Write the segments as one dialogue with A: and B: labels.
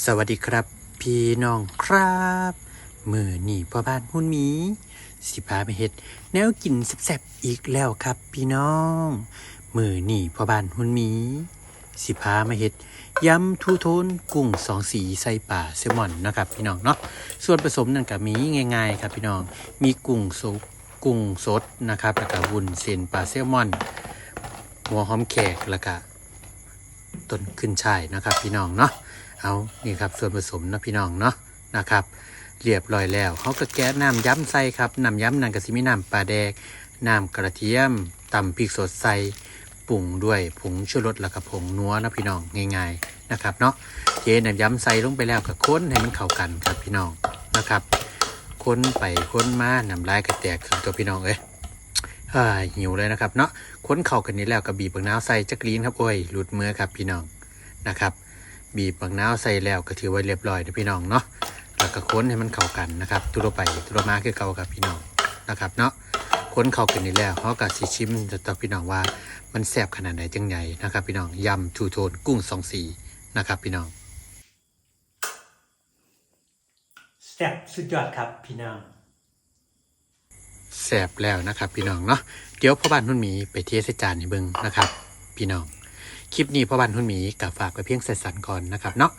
A: สวัสดีครับ พี่น้องครับมือนี่พ่อบ้านหุ่นหมี สิพาไปเฮ็ด แนวกินแซ่บๆอีกแล้วครับ พี่น้องมือนี่พ่อบ้านหุ่นหมี สิพามาเฮ็ดยำทูโทนกุ้งสองสีใส่ป่าแซลมอนนะครับ พี่น้องเนาะส่วนผสมนั่นก็มีง่าย ๆ ครับ พี่น้องมีกุ้งสดกุ้งสดนะครับแล้วก็วุ้นเส้นปลาแซลมอน หัวหอมแขกแล้วก็ต้นขึ้นช่ายนะครับ พี่น้องเนาะ เอานี่ครับส่วนผสมนะพี่น้องเนาะนะครับเรียบร้อยแล้วเขาก็แก้น้ำย้ำใส่ครับน้ำย้ำนั่นก็สิมีน้ำปลาแดกน้ำกระเทียมตำพริกสดใส่ปรุงด้วยผงชูรสแล้วก็ผงนัวนะพี่น้องง่าย ๆนะครับเนาะเทน้ำย้ำใส่ลงไปแล้วก็ค้นให้มันเข้ากันครับพี่น้องนะครับค้นไปค้นมาน้ำลายกระแตกถึงตัวพี่น้องเอ้ยหิวเลยนะครับเนาะค้นเข้ากันนี้แล้วก็บีบบักน้าใส่จักรีนครับโอ้ยหลุดมือครับพี่น้องนะครับ บีบบักน้าวใส่แล้วก็ถือไว้เรียบร้อยนะพี่น้องเนาะแล้วก็ค้นให้มันเข้ากันนะครับตุรไปตุรมาคือเก่าครับพี่น้องนะครับเนาะค้นเข้ากันนี่แล้วเขาก็สิชิมจะต่อพี่น้องว่ามันแซ่บขนาดไหนจังไงนะครับพี่น้องยำทูโทนกุ้งสองสีนะครับพี่น้องแซ่บสุดยอดครับพี่น้องแซ่บแล้วนะครับพี่น้องเนาะเดี๋ยวพ่อบ้านนุ่นหมีไปเทใส่จานให้เบิ่งนะครับ พี่น้อง คลิปนี้พ่อบ้านหุ่นหมีกับฝากไปเพียงใส่สันก่อนนะครับเนาะ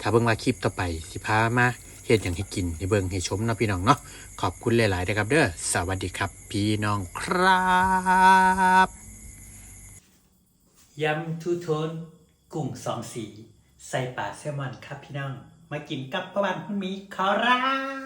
A: ถ้าเบิ่งว่าคลิปต่อไปสิพามาเฮ็ดอย่างให้กินให้เบิ่งให้ชมเนาะพี่น้องเนาะขอบคุณหลายๆนะครับเด้อสวัสดีครับ พี่น้องครับยำทูโทนกุ้งสองสี ใส่ปลาแซลมอนครับพี่น้อง มากินกับพ่อบ้านหุ่นหมีขอรับ